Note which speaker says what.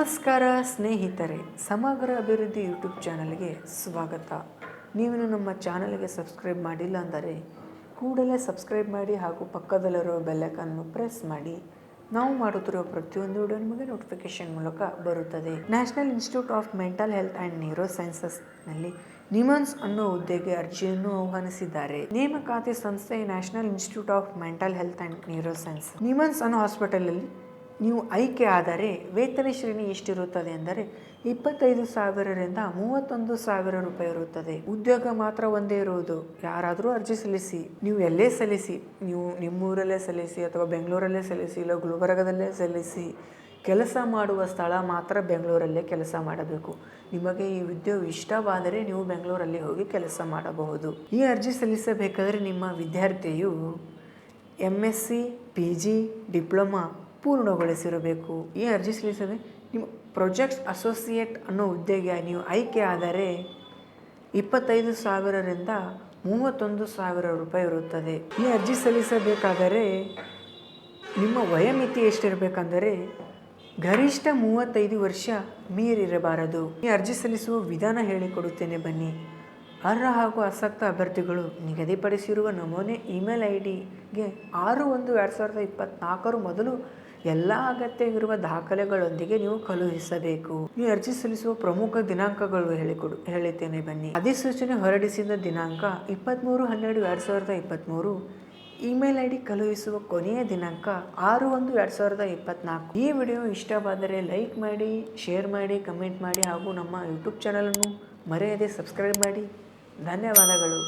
Speaker 1: ನಮಸ್ಕಾರ ಸ್ನೇಹಿತರೆ, ಸಮಗ್ರ ಅಭಿವೃದ್ಧಿ ಯೂಟ್ಯೂಬ್ ಚಾನಲ್ಗೆ ಸ್ವಾಗತ. ನೀವು ನಮ್ಮ ಚಾನಲ್ಗೆ ಸಬ್ಸ್ಕ್ರೈಬ್ ಮಾಡಿಲ್ಲ ಅಂದರೆ ಕೂಡಲೇ ಸಬ್ಸ್ಕ್ರೈಬ್ ಮಾಡಿ ಹಾಗೂ ಪಕ್ಕದಲ್ಲಿರುವ ಬೆಲ್ಲಕನ್ನು ಪ್ರೆಸ್ ಮಾಡಿ. ನಾವು ಮಾಡುತ್ತಿರುವ ಪ್ರತಿಯೊಂದು ವಿಡಿಯೋ ನಿಮಗೆ ನೋಟಿಫಿಕೇಶನ್ ಮೂಲಕ ಬರುತ್ತದೆ. National institute of mental health and neuro ಸೈನ್ಸಸ್ನಲ್ಲಿ NIMHANS ಅನ್ನೋ ಹುದ್ದೆಗೆ ಅರ್ಜಿಯನ್ನು ಆಹ್ವಾನಿಸಿದ್ದಾರೆ. ನೇಮಕಾತಿ ಸಂಸ್ಥೆ national institute of mental health and neuro science NIMHANS ಅನ್ನೋ ಹಾಸ್ಪಿಟಲಲ್ಲಿ ನೀವು ಆಯ್ಕೆ ಆದರೆ ವೇತನ ಶ್ರೇಣಿ ಎಷ್ಟಿರುತ್ತದೆ ಅಂದರೆ ಇಪ್ಪತ್ತೈದು ಸಾವಿರರಿಂದ ಮೂವತ್ತೊಂದು ಸಾವಿರ ರೂಪಾಯಿ ಇರುತ್ತದೆ. ಉದ್ಯೋಗ ಮಾತ್ರ ಒಂದೇ ಇರುವುದು. ಯಾರಾದರೂ ಅರ್ಜಿ ಸಲ್ಲಿಸಿ, ನೀವು ಎಲ್ಲೇ ಸಲ್ಲಿಸಿ, ನೀವು ನಿಮ್ಮೂರಲ್ಲೇ ಸಲ್ಲಿಸಿ ಅಥವಾ ಬೆಂಗಳೂರಲ್ಲೇ ಸಲ್ಲಿಸಿ ಇಲ್ಲ ಗುಲ್ಬರ್ಗದಲ್ಲೇ ಸಲ್ಲಿಸಿ ಕೆಲಸ ಮಾಡುವ ಸ್ಥಳ ಮಾತ್ರ ಬೆಂಗಳೂರಲ್ಲೇ ಕೆಲಸ ಮಾಡಬೇಕು. ನಿಮಗೆ ಈ ಉದ್ಯೋಗ ಇಷ್ಟವಾದರೆ ನೀವು ಬೆಂಗಳೂರಲ್ಲಿ ಹೋಗಿ ಕೆಲಸ ಮಾಡಬಹುದು. ಈ ಅರ್ಜಿ ಸಲ್ಲಿಸಬೇಕಾದರೆ ನಿಮ್ಮ ವಿದ್ಯಾರ್ಥಿಯು M S C P G diploma ಪೂರ್ಣಗೊಳಿಸಿರಬೇಕು ಈ ಅರ್ಜಿ ಸಲ್ಲಿಸದೆ? ನಿಮ್ಮ ಪ್ರೊಜೆಕ್ಟ್ಸ್ ಅಸೋಸಿಯೇಟ್ ಅನ್ನೋ ಹುದ್ದೆಗೆ ನೀವು ಆಯ್ಕೆ ಆದರೆ ಇಪ್ಪತ್ತೈದು ಸಾವಿರರಿಂದ ಮೂವತ್ತೊಂದು ಸಾವಿರ ರೂಪಾಯಿ ಇರುತ್ತದೆ. ಈ ಅರ್ಜಿ ಸಲ್ಲಿಸಬೇಕಾದರೆ ನಿಮ್ಮ ವಯೋಮಿತಿ ಎಷ್ಟಿರಬೇಕಂದರೆ ಗರಿಷ್ಠ ಮೂವತ್ತೈದು ವರ್ಷ ಮೀರಿರಬಾರದು. ಈ ಅರ್ಜಿ ಸಲ್ಲಿಸುವ ವಿಧಾನ ಹೇಳಿಕೊಡುತ್ತೇನೆ ಬನ್ನಿ. ಅರ್ಹ ಹಾಗೂ ಆಸಕ್ತ ಅಭ್ಯರ್ಥಿಗಳು ನಿಗದಿಪಡಿಸಿರುವ ನಮೂನೆ ಇಮೇಲ್ ಐ ಡಿಗೆ ಆರು ಒಂದು ಎರಡು ಸಾವಿರದ ಇಪ್ಪತ್ನಾಲ್ಕರ ಮೊದಲು ಎಲ್ಲ ಅಗತ್ಯವಿರುವ ದಾಖಲೆಗಳೊಂದಿಗೆ ನೀವು ಕಳುಹಿಸಬೇಕು. ನೀವು ಅರ್ಜಿ ಸಲ್ಲಿಸುವ ಪ್ರಮುಖ ದಿನಾಂಕಗಳು ಹೇಳಿಕೊಡು ಹೇಳುತ್ತೇನೆ ಬನ್ನಿ. ಅಧಿಸೂಚನೆ ಹೊರಡಿಸಿದ ದಿನಾಂಕ ಇಪ್ಪತ್ತ್ಮೂರು ಹನ್ನೆರಡು ಎರಡು ಸಾವಿರದ ಇಪ್ಪತ್ತ್ಮೂರು ಇಮೇಲ್ ಐ ಡಿ ಕಳುಹಿಸುವ ಕೊನೆಯ ದಿನಾಂಕ ಆರು ಒಂದು ಎರಡು ಸಾವಿರದ ಇಪ್ಪತ್ನಾಲ್ಕು. ಈ ವಿಡಿಯೋ ಇಷ್ಟವಾದರೆ ಲೈಕ್ ಮಾಡಿ, ಶೇರ್ ಮಾಡಿ, ಕಮೆಂಟ್ ಮಾಡಿ ಹಾಗೂ ನಮ್ಮ ಯೂಟ್ಯೂಬ್ ಚಾನಲನ್ನು ಮರೆಯದೆ ಸಬ್ಸ್ಕ್ರೈಬ್ ಮಾಡಿ. ಧನ್ಯವಾದಗಳು.